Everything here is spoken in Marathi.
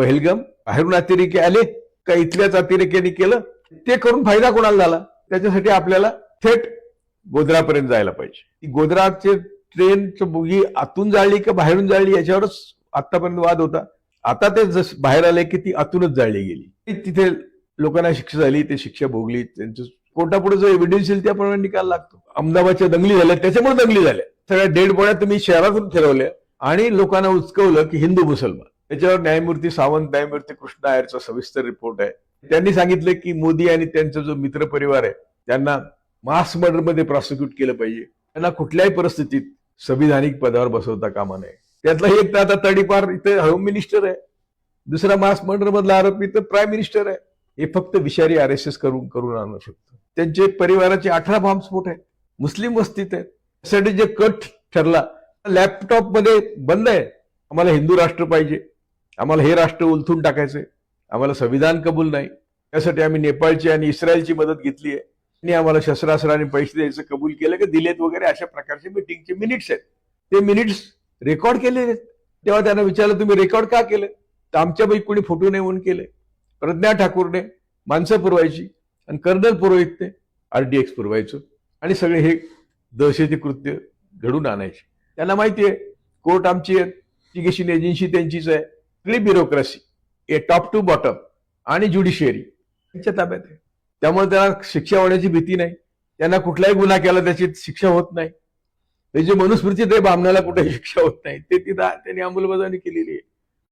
पहिलगम बाहेरून अतिरेकी आले का इथल्याच अतिरेक्यांनी केलं ते करून फायदा कोणाला झाला? त्याच्यासाठी आपल्याला थेट गोधरापर्यंत जायला पाहिजे. गोदराचे गोधराचे ट्रेनचं बोगी आतून जाळली का बाहेरून जाळली याच्यावरच आतापर्यंत वाद होता. आता ते जस बाहेर आले की ती आतूनच जाळली गेली. तिथे लोकांना शिक्षा झाली ते शिक्षा भोगली त्यांचं कोर्टापुढे जो एव्हिडन्स येईल त्याप्रमाणे निकाल लागतो. अहमदाबादच्या दंगली झाल्या त्याच्यामुळे दंगली झाल्या. सगळ्या डेड बॉड्या तुम्ही शहरातून फिरवल्या आणि लोकांना उचकवलं की हिंदू मुसलमान. त्याच्यावर न्यायमूर्ती सावंत न्यायमूर्ती कृष्णा आयरचा सविस्तर रिपोर्ट आहे. त्यांनी सांगितलं की मोदी आणि त्यांचा जो मित्र परिवार आहे त्यांना मास मर्डरमध्ये प्रॉसिक्यूट केलं पाहिजे. त्यांना कुठल्याही परिस्थितीत संविधानिक पदावर बसवता कामा नये. त्यातला एक तर आता तडीपार इथं होम मिनिस्टर आहे. दुसरा मास मर्डर मधला आरोपी तर प्राईम मिनिस्टर आहे. हे फक्त विषारी आर एस एस करून करून आणू शकतो. त्यांचे परिवाराचे अठरा बॉम्बस्फोट आहेत. मुस्लिम वस्तीत आहेत. त्यासाठी जे कट ठरला लॅपटॉपमध्ये बंद आहे. आम्हाला हिंदू राष्ट्र पाहिजे. आम्हाला हे राष्ट्र उलथून टाकायचंय. आम्हाला संविधान कबूल नाही. त्यासाठी आम्ही नेपाळची आणि इस्रायलची मदत घेतली आहे आणि आम्हाला शस्त्रास्त्राने पैसे द्यायचं कबूल केलं की? दिलेत वगैरे अशा प्रकारचे मिटिंगचे मिनिट्स आहेत. ते मिनिट्स रेकॉर्ड केलेले तेव्हा त्यांना विचारलं तुम्ही रेकॉर्ड का केलं? तर आमच्यापैकी कोणी फोटो नाही म्हणून केले. प्रज्ञा ठाकूरने माणसं पुरवायची आणि कर्नल पुरोहितने आरडीएक्स पुरवायचं आणि सगळे हे दहशती कृत्य घडून आणायचे. त्यांना माहिती आहे कोर्ट आमची आहे. एजन्सी त्यांचीच आहे. सगळी bureaucracy a top to bottom आणि ज्युडिशियरी त्यांच्या ताब्यात आहे. त्यामुळे त्यांना शिक्षा होण्याची भीती नाही. त्यांना कुठलाही गुन्हा केला त्याची शिक्षा होत नाही. जे मनुस्मृती ते बामणाला कुठेही शिक्षा होत नाही. ते तिथं त्यांनी अंमलबजावणी केलेली आहे.